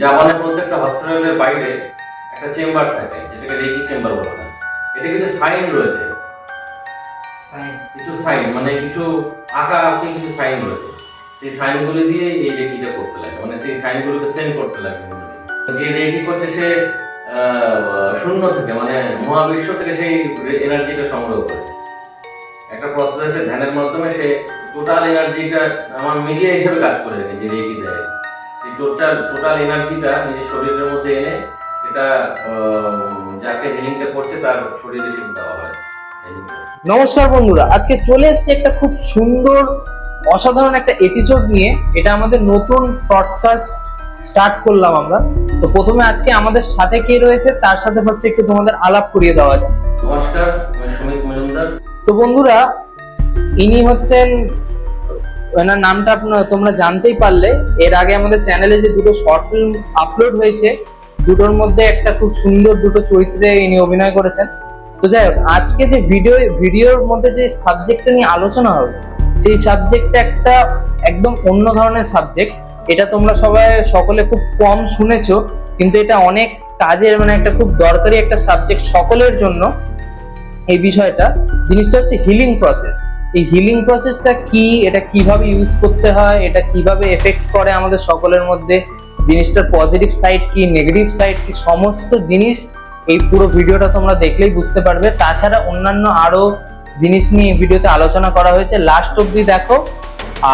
জাপানের প্রত্যেকটা হসপিটালের বাইরে একটা চেম্বার থাকে যেটাকে রেকি চেম্বার বলা হয়। এটা কিন্তু সাইন রয়েছে। সাইন। কিছু সাইন মানে কিছু আঁকা আঁকি কিছু সাইন রয়েছে। সেই সাইনগুলি দিয়ে এই রেকিটা করতে লাগে মানে সেই সাইনগুলোকে সেন্ড করতে লাগে। যে রেকি করছে সে শূন্য থেকে মানে মহাবিশ্ব থেকে সেই এনার্জিটা সংগ্রহ করে। একটা প্রসেস আছে ধ্যানের মাধ্যমে সে টোটাল এনার্জিটা আমার মিডিয়া হিসেবে কাজ করে রেখে যে রেকি দেয়। এই টোটাল টোটাল এনার্জিটা নিজের শরীরের মধ্যে এনে এটা যাকে হিলিংটা করছে তার শরীরে সে দেওয়া হয়। নমস্কার বন্ধুরা আজকে চলে এসেছি একটা খুব সুন্দর অসাধারণ একটা এপিসোড নিয়ে। এটা আমাদের নতুন পডকাস্ট স্টার্ট করলাম আমরা। তো প্রথমে আজকে আমাদের সাথে কে রয়েছে তার সাথে ফার্স্ট একটু তোমাদের আলাপ করিয়ে দেওয়া যাক। নমস্কার আমি সুমিত মজুমদার। তো বন্ধুরা ইনি হচ্ছেন ওনার নামটা আপনার, তোমরা জানতেই পারলে। এর আগে আমাদের চ্যানেলে যে দুটো শর্ট ফিল্ম আপলোড হয়েছে, দুটোর মধ্যে একটা খুব সুন্দর দুটো চরিত্রে ইনি অভিনয় করেছেন। তো যাই হোক, আজকে যে ভিডিও ভিডিওর মধ্যে যে সাবজেক্টটা নিয়ে আলোচনা হবে, সেই সাবজেক্টটা একটা একদম অন্য ধরনের সাবজেক্ট এটা তোমরা সবাই, সকলে খুব কম শুনেছো, কিন্তু এটা অনেক কাজের মানে একটা খুব দরকারি একটা সাবজেক্ট সকলের জন্য। এই বিষয়টা, জিনিসটা হচ্ছে হিলিং প্রসেস এই হিলিং প্রসেসটা কি? এটা কীভাবে ইউজ করতে হয়? এটা কীভাবে এফেক্ট করে আমাদের সকলের মধ্যে? জিনিসটার পজিটিভ সাইড কি নেগেটিভ সাইড কি? সমস্ত জিনিস এই পুরো ভিডিওটা তোমরা দেখলেই বুঝতে পারবে। তাছাড়া অন্যান্য আরও জিনিস নিয়ে এই ভিডিওতে আলোচনা করা হয়েছে। লাস্ট অবধি দেখো।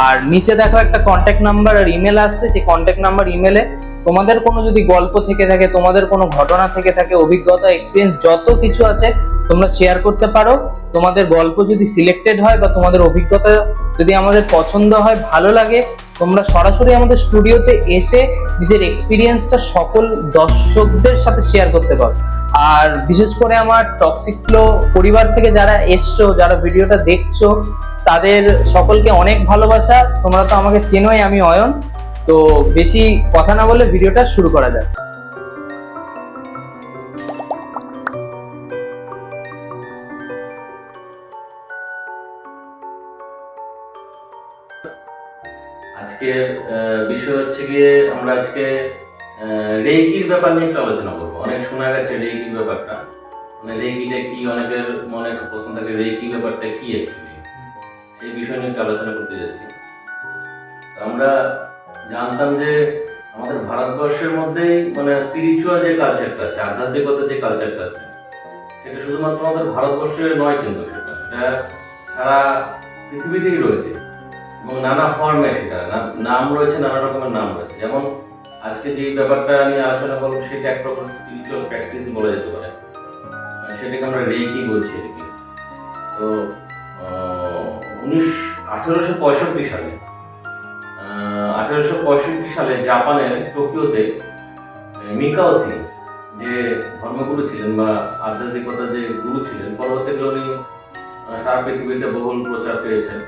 আর নিচে দেখো একটা কন্ট্যাক্ট নাম্বার আর ইমেল আসছে। সেই কন্ট্যাক্ট নাম্বার ইমেলে তোমাদের কোনো যদি গল্প থেকে থাকে, তোমাদের কোনো ঘটনা থেকে থাকে, অভিজ্ঞতা এক্সপিরিয়েন্স যত কিছু আছে তোমরা শেয়ার করতে পারো। তোমাদের গল্প যদি সিলেক্টেড হয় বা তোমাদের অভিজ্ঞতা যদি আমাদের পছন্দ হয়, ভালো লাগে, তোমরা সরাসরি আমাদের স্টুডিওতে এসে নিজের এক্সপিরিয়েন্সটা সকল দর্শকদের সাথে শেয়ার করতে পারো। আর বিশেষ করে আমার টক্সিক ফ্লো পরিবার থেকে যারা এসছো, যারা ভিডিওটা দেখছ, তাদের সকলকে অনেক ভালোবাসা। তোমরা তো আমাকে চেনোই, আমি অয়ন। তো বেশি কথা না বলে ভিডিওটা শুরু করা যাক। বিষয় হচ্ছে গিয়ে আমরা আজকে আহ, রেইকির ব্যাপার নিয়ে একটু আলোচনা করব। অনেক শোনা গেছে রেইকির ব্যাপারটা। মানে রেইকিটা কি অনেকের মনে একটা প্রশ্ন থাকে রেইকি ব্যাপারটা কি অ্যাকচুয়ালি সেই বিষয় নিয়ে একটু আলোচনা করতে যাচ্ছি। আমরা জানতাম যে আমাদের ভারতবর্ষের মধ্যেই মানে স্পিরিচুয়াল যে কালচারটা আছে আধ্যাত্মিকতার যে কালচারটা আছে সেটা শুধুমাত্র আমাদের ভারতবর্ষে নয় কিন্তু সেটা সেটা সারা পৃথিবীতেই রয়েছে। এবং নানা ফর্মে সেটা নাম রয়েছে, নানা রকমের নাম রয়েছে। যেমন আজকে যে ব্যাপারটা নিয়ে আলোচনা করব, সেটা এক রকম স্পিরিচুয়াল প্র্যাকটিস বলা যেতে পারে। সেটাকে আমরা রেকি বলছি আর কি। তো উনিশ, আঠেরোশো পঁয়ষট্টি সালে আঠেরোশো পঁয়ষট্টি সালে জাপানের টোকিওতে মিকাও সিং যে ধর্মগুরু ছিলেন বা আধ্যাত্মিকতার যে গুরু ছিলেন, পরবর্তীকালে উনি সারা পৃথিবীতে বহুল প্রচার পেয়েছেন।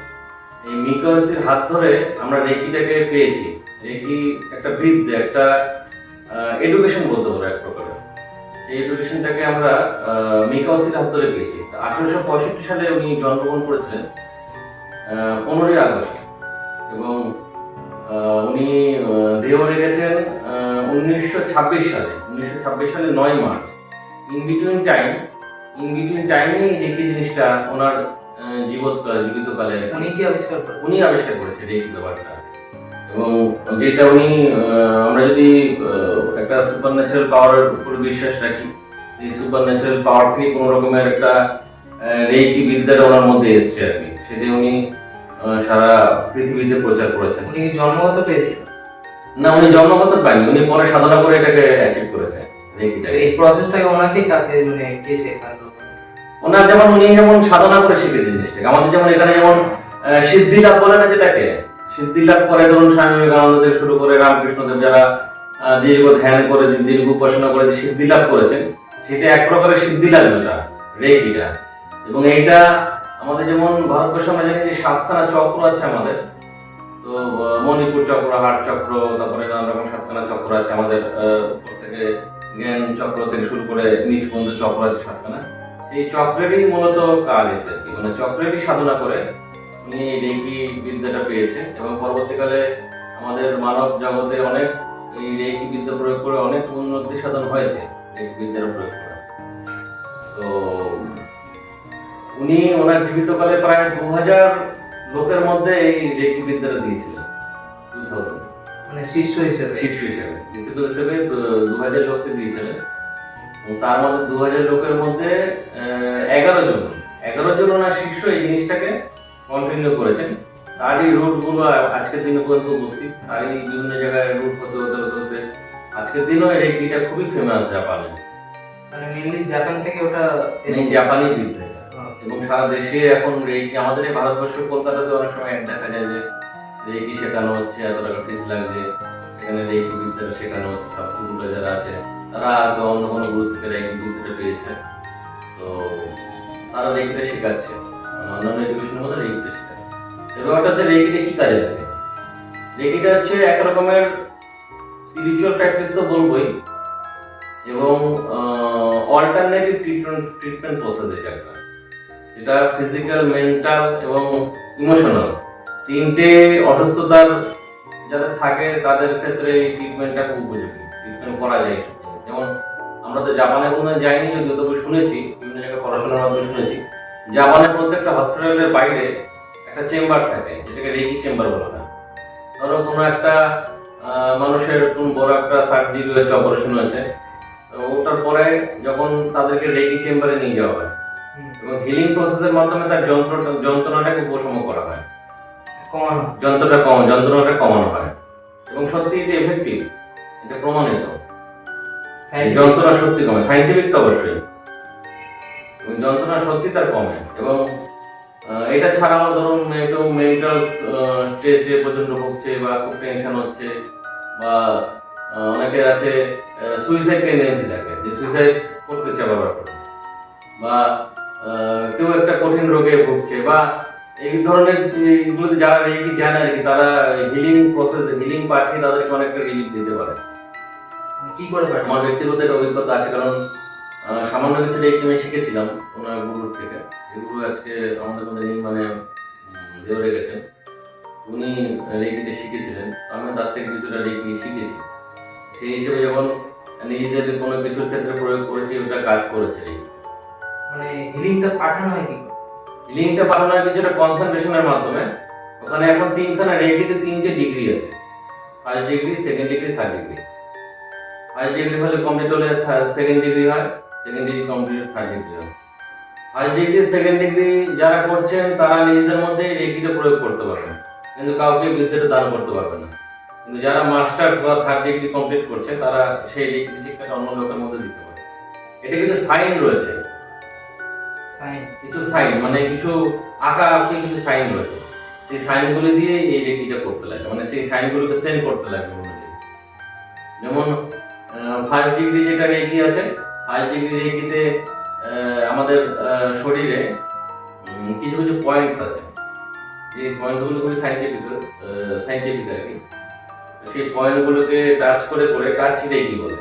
এই মিকাওসির হাত ধরে আমরা রেকিটাকে পেয়েছি। রেকি একটা বৃদ্ধ, একটা এডুকেশন বলতে পারো এক প্রকারের এই এডুকেশনটাকে আমরা মিকাওসির হাত ধরে পেয়েছি। আঠেরোশো পঁয়ষট্টি সালে উনি জন্মগ্রহণ করেছিলেন পনেরোই আগস্ট। এবং উনি দেহ রেখেছেন উনিশশো ছাব্বিশ সালে। উনিশশো ছাব্বিশ সালে নয় March. In between time, in between টাইমেই রেকি জিনিসটা ওনার জীবৎকালে জীবিতকালে উনি কি আবিষ্কার উনি আবিষ্কার করেছে রেকি ব্যাপারটা এবং যেটা উনি আমরা যদি একটা সুপার ন্যাচারাল পাওয়ারের উপর বিশ্বাস রাখি এই সুপার ন্যাচারাল পাওয়ার থেকে কোনো রকমের একটা রেকি বিদ্যাটা ওনার মধ্যে এসছে আর কি। সেটা উনি সারা পৃথিবীতে প্রচার করেছেন। উনি জন্মগত পেয়েছিলেন না উনি জন্মগত পায়নি উনি পরে সাধনা করে এটাকে অ্যাচিভ করেছেন রেকিটাকে এই প্রসেসটাকে ওনাকে কাকে মানে কে শেখালো? ওনার যেমন উনি যেমন সাধনা করে শিখেছে জিনিসটাকে, আমাদের যেমন এখানে যেমন সিদ্ধি লাভ বলে না যেটাকে, সিদ্ধি লাভ করে ধরুন স্বামী বিবেকানন্দ থেকে শুরু করে রামকৃষ্ণদেব যারা দীর্ঘ ধ্যান করে, দীর্ঘ উপাসনা করে সিদ্ধি লাভ করেছেন, সেটা এক প্রকারের সিদ্ধি লাভ এটা, রেকিটা। এবং এইটা আমাদের যেমন ভারতবর্ষে আমরা জানি যে সাতখানা চক্র আছে আমাদের, তো মণিপুর চক্র, হাট চক্র, তারপরে নানা রকম সাতখানা চক্র আছে আমাদের উপর জ্ঞান চক্র থেকে শুরু করে নিজ বন্ধু চক্র আছে সাতখানা। এই চক্রেরই মূলত কাজ এটা মানে চক্রেরই সাধনা করে উনি এই রেকি বিদ্যাটা পেয়েছে এবং পরবর্তীকালে আমাদের মানব জগতে অনেক এই রেকি বিদ্যা প্রয়োগ করে অনেক উন্নতি সাধন হয়েছে রেকি বিদ্যার প্রয়োগ করে। তো উনি ওনার জীবিতকালে প্রায় দু হাজার লোকের মধ্যে এই রেকি বিদ্যাটা দিয়েছিলেন টু থাউজেন্ড মানে শিষ্য হিসেবে। শিষ্য হিসেবে। ডিসিপল হিসেবে দু হাজার লোককে দিয়েছিলেন। তার মধ্যে দু হাজার লোকের মধ্যে এগারো জন। এগারো জন ওনার শীর্ষ এই জিনিসটাকে কন্টিনিউ করেছেন। তারই রুটগুলো আজকের দিনে পর্যন্ত উপস্থিত। তারই বিভিন্ন জায়গায় রুট হতে হতে হতে হতে আজকের দিনও এই রেকিটা খুবই ফেমাস জাপানে। মানে জাপান থেকে ওটা জাপানি বিদ্যা। এবং সারা দেশে এখন রেকি আমাদের এই ভারতবর্ষ কলকাতাতে অনেক সময় অ্যাড দেখা যায় যে রেকি শেখানো হচ্ছে এত টাকা ফিস লাগছে সেখানে রেকি বিদ্যা শেখানো হচ্ছে সব যারা আছে তারা হয়তো অন্য কোনো গুরু থেকে বিদ্যাটা পেয়েছে। তো তারা রেকিটা শেখাচ্ছে। অন্যান্য এডুকেশনের মধ্যে রেকিটা শেখাচ্ছে। এবার হচ্ছে রেকিটা কি কাজে লাগে? রেকিটা হচ্ছে এক রকমের স্পিরিচুয়াল প্র্যাকটিস তো বলবোই। এবং অল্টারনেটিভ ট্রিটমেন্ট ট্রিটমেন্ট প্রসেস এটা একটা। এটা ফিজিক্যাল মেন্টাল এবং ইমোশনাল তিনটে অসুস্থতার যাদের থাকে, তাদের ক্ষেত্রে এই ট্রিটমেন্টটা খুব উপযোগী। ট্রিটমেন্ট করা যায়। যেমন আমরা তো জাপানে কোনো যাইনি যদিও তবে শুনেছি বিভিন্ন জায়গায় পড়াশোনার মাধ্যমে শুনেছি। জাপানের প্রত্যেকটা হসপিটালের বাইরে একটা চেম্বার থাকে যেটাকে রেকি চেম্বার বলা হয়। ধরো কোনো একটা মানুষের কোন বড় একটা সার্জারি হয়েছে অপারেশন হয়েছে তো ওটার পরে যখন তাদেরকে রেকি চেম্বারে নিয়ে যাওয়া হয় এবং হিলিং প্রসেসের মাধ্যমে তার যন্ত্র যন্ত্রণাটাকে উপশম করা হয়। কমানো। যন্ত্রটা কম যন্ত্রণাটা কমানো হয়। এবং সত্যি এটা এফেক্টিভ এটা প্রমাণিত। যন্ত্রণা সত্যি কমে সাইন্টিফিক তো অবশ্যই। যন্ত্রণা সত্যি তার কমে। এবং এটা ছাড়াও ধরুন একটু মেন্টাল স্ট্রেসে প্রচণ্ড ভুগছে বা খুব টেনশন হচ্ছে বা আহ, অনেকের আছে সুইসাইড টেন্ডেন্সি থাকে যে সুইসাইড করতে চায় বারবার করে। বা কেউ একটা কঠিন রোগে ভুগছে বা এই ধরনের এইগুলোতে যারা রেকি জানে আর কি তারা হিলিং প্রসেস হিলিং পাঠিয়ে তাদেরকে অনেকটা রিলিফ দিতে পারে। কি করে পারে আমার ব্যক্তিগত অভিজ্ঞতা আছে কারণ সামান্য কিছু রেকি আমি শিখেছিলাম ওনার গুরুর থেকে। এগুলো আজকে আমাদের মধ্যে মানে উম, গেছেন। উনি রেকিতে শিখেছিলেন আমি তার থেকে কিছুটা রেকি শিখেছি। সেই হিসেবে যখন নিজেদের কোনো কিছুর ক্ষেত্রে প্রয়োগ করেছি ওটা কাজ করেছে মানে হিলিংটা পাঠানো হয় কি? লিঙ্কটা পাঠানো হয় কিছুটা কনসেন্ট্রেশনের মাধ্যমে। ওখানে এখন তিনখানা রেকিতে তিনটে ডিগ্রি আছে। First degree second degree third degree first degree হলে কমপ্লিট হলে সেকেন্ড ডিগ্রি হয় second degree complete third degree হয়। ফার্স্ট ডিগ্রি সেকেন্ড ডিগ্রি যারা করছেন তারা নিজেদের মধ্যে রেকিটা প্রয়োগ করতে পারবেন। কিন্তু কাউকে বিদ্যাটা দান করতে পারবে না। কিন্তু যারা মাস্টার্স বা থার্ড ডিগ্রি কমপ্লিট করছে তারা সেই ডিগ্রি শিক্ষাটা অন্য লোকের মধ্যে দিতে পারে এটা কিন্তু সাইন রয়েছে। সাইন। কিছু সাইন মানে কিছু আঁকা আঁকি কিছু সাইন রয়েছে। সেই সাইনগুলি দিয়ে এই রেকিটা করতে লাগে মানে সেই সাইনগুলোকে সেন্ড করতে লাগে যেমন ফার্স্ট ডিগ্রি যেটা রেকি আছে ফার্স্ট ডিগ্রি রেকিতে আমাদের শরীরে কিছু কিছু পয়েন্টস আছে। এই পয়েন্টসগুলো খুবই সাইন্টিফিক সাইন্টিফিক আর কি। সেই পয়েন্টগুলোকে টাচ করে করে টাচ রেকি বলে।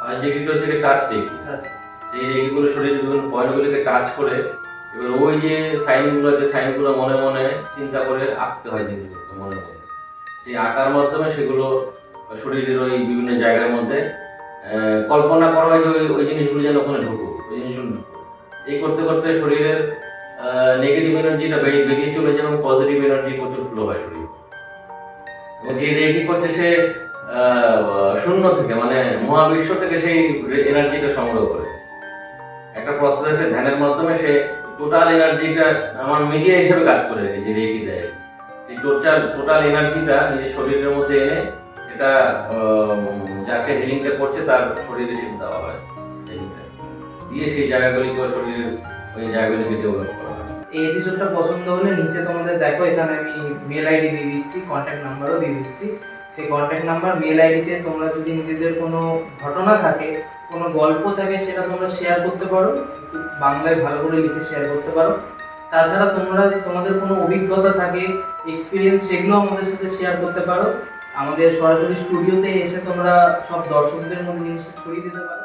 ফার্স্ট ডিগ্রিটা হচ্ছে টাচ রেকি আচ্ছা। সেই রেগিগুলো শরীরের বিভিন্ন পয়েন্টগুলোকে টাচ করে এবার ওই যে সাইনগুলো আছে সাইনগুলো মনে মনে চিন্তা করে আঁকতে হয় জিনিসগুলো মনের মধ্যে সেই আঁকার মাধ্যমে সেগুলো শরীরের ওই বিভিন্ন জায়গার মধ্যে কল্পনা করা হয় যে ওই জিনিসগুলো যেন ওখানে ঢুকুক ওই জিনিসগুলো এই করতে করতে শরীরের নেগেটিভ এনার্জিটা বেরিয়ে চলে যায় এবং পজিটিভ এনার্জি প্রচুর ফ্লো হয় শরীরে। এবং যে রেগি করছে সে শূন্য থেকে মানে মহাবিশ্ব থেকে সেই এনার্জিটা সংগ্রহ করে। একটা প্রসেস আছে ধ্যানের মাধ্যমে সে টোটাল এনার্জিটা আমার মিডিয়া হিসেবে কাজ করে যে রেখে দেয়। সেই টোটাল টোটাল এনার্জিটা নিজের শরীরের মধ্যে এনে এটা যাকে হিলিংটা করছে তার শরীরে সেটা দেওয়া হয়। দিয়ে সেই জায়গাগুলিকে ওর শরীরের ওই জায়গাগুলিকে ডেভেলপ করা এই এপিসোডটা পছন্দ হলে নিচে তোমাদের দেখো, এখানে আমি মেল আইডি দিয়ে দিচ্ছি কন্ট্যাক্ট নাম্বারও দিয়ে দিচ্ছি। সেই কন্ট্যাক্ট নাম্বার মেল আইডিতে তোমরা যদি নিজেদের কোনো ঘটনা থাকে, কোনো গল্প থাকে, সেটা তোমরা শেয়ার করতে পারো। বাংলায় ভালো করে লিখে শেয়ার করতে পারো। তাছাড়া তোমরা, তোমাদের কোনো অভিজ্ঞতা থাকে এক্সপিরিয়েন্স সেগুলো আমাদের সাথে শেয়ার করতে পারো। আমাদের সরাসরি স্টুডিওতে এসে তোমরা সব দর্শকদের মধ্যে জিনিসটা ছড়িয়ে দিতে পারো।